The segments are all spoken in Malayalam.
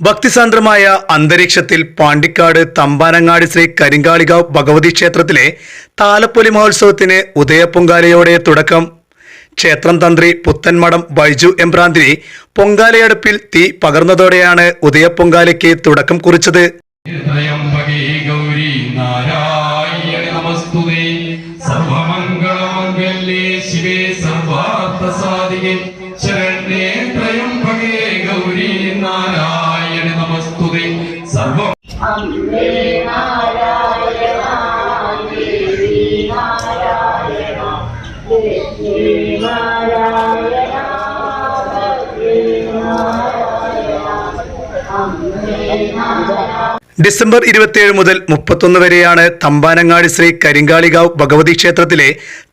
ഭക്തിസാന്ദ്രമായ അന്തരീക്ഷത്തിൽ പാണ്ടിക്കാട് തമ്പാനങ്ങാടി ശ്രീ കരിങ്കാളികാവ് ഭഗവതി ക്ഷേത്രത്തിലെ താലപ്പൊലി മഹോത്സവത്തിന് ഉദയപൊങ്കാലയോടെ തുടക്കം. ക്ഷേത്രം തന്ത്രി പുത്തൻമഠം ബൈജു എംബ്രാന്തിരി പൊങ്കാലയടുപ്പിൽ തീ പകർന്നതോടെയാണ് ഉദയപൊങ്കാലയ്ക്ക് തുടക്കം കുറിച്ചത്. ശരണേ ശിവേ ഡിസംബർ ഇരുപത്തിയേഴ് മുതൽ മുപ്പത്തൊന്ന് വരെയാണ് തമ്പാനങ്ങാടി ശ്രീ കരിങ്കാളികാവ് ഭഗവതി ക്ഷേത്രത്തിലെ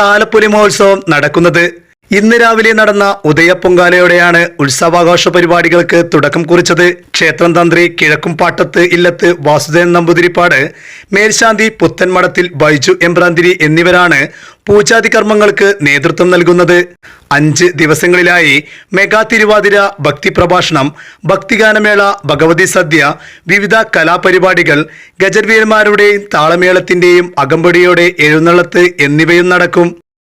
താലപ്പൊലി മഹോത്സവം നടക്കുന്നത്. ഇന്ന് രാവിലെ നടന്ന ഉദയപ്പൊങ്കാലയോടെയാണ് ഉത്സവാഘോഷ പരിപാടികൾക്ക് തുടക്കം കുറിച്ചത്. ക്ഷേത്രം തന്ത്രി കിഴക്കും പാട്ടത്ത് ഇല്ലത്ത് വാസുദേവൻ നമ്പൂതിരിപ്പാട് മേൽശാന്തി പുത്തൻമഠത്തിൽ ബൈജു എംബ്രാന്തിരി എന്നിവരാണ് പൂജാതി കർമ്മങ്ങൾക്ക് നേതൃത്വം നൽകുന്നത്. അഞ്ച് ദിവസങ്ങളിലായി മെഗാ തിരുവാതിര ഭക്തി പ്രഭാഷണം ഭക്തിഗാനമേള ഭഗവതി സദ്യ വിവിധ കലാപരിപാടികൾ ഗജർവീരന്മാരുടെയും താളമേളത്തിന്റെയും അകമ്പടിയോടെ എഴുന്നള്ളത്ത് എന്നിവയും നടക്കും.